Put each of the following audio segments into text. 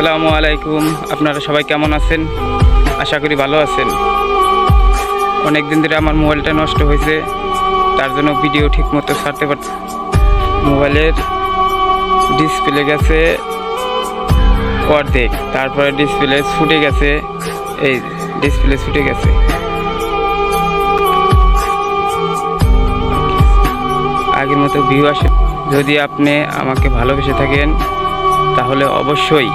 আসসালামু আলাইকুম। আপনারা সবাই কেমন আছেন? আশা করি ভালো আছেন। অনেক দিন ধরে আমার মোবাইলটা নষ্ট হয়েছে। তার জন্য ভিডিও ঠিক মতো ছাড়তে পারছি মোবাইলের ডিসপ্লে গেছে অর্ধেক। তারপরে ডিসপ্লে ছুটে গেছে। এই ডিসপ্লে ছুটে গেছে। আগের মতো ভিউ আসে যদি আপনি আমাকে ভালোবেসে থাকেন, তাহলে অবশ্যই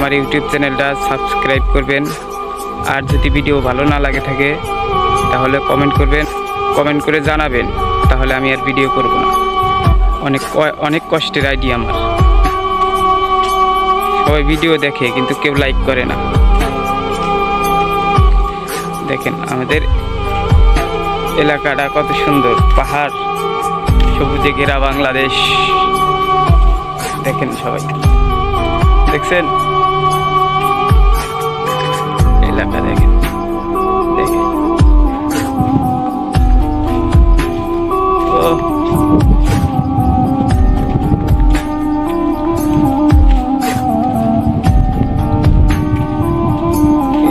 আমার ইউটিউব চ্যানেলটা সাবস্ক্রাইব করবেন। আর যদি ভিডিও ভালো না লাগে থাকে, তাহলে কমেন্ট করবেন কমেন্ট করে জানাবেন, তাহলে আমি আর ভিডিও করব না। অনেক অনেক কষ্টের আইডিয়া আমার। সবাই ভিডিও দেখে, কিন্তু কেউ লাইক করে না। দেখেন, আমাদের এলাকাটা কত সুন্দর। পাহাড়, সবুজে ঘেরা বাংলাদেশ। দেখেন সবাই। দেখছেন?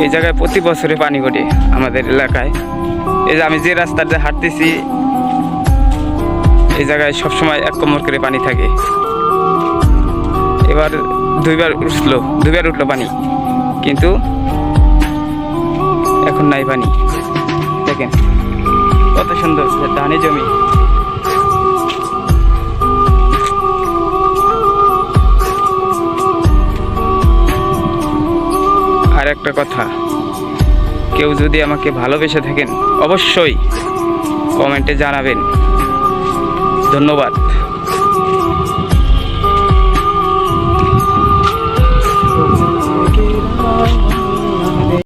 এই জায়গায় প্রতি বছরে পানি ঘটে আমাদের এলাকায়। এই যে আমি যে রাস্তাতে হাঁটতেছি, এই জায়গায় সবসময় এক কোমর করে পানি থাকে। এবার দুইবার উঠল দুইবার উঠল পানি, কিন্তু এখন নাই পানি। দেখেন, কত সুন্দর ধানে জমি। একটা কথা। কেউ যদি আমাকে ভালোবেসে থাকেন অবশ্যই কমেন্টে জানাবেন। ধন্যবাদ।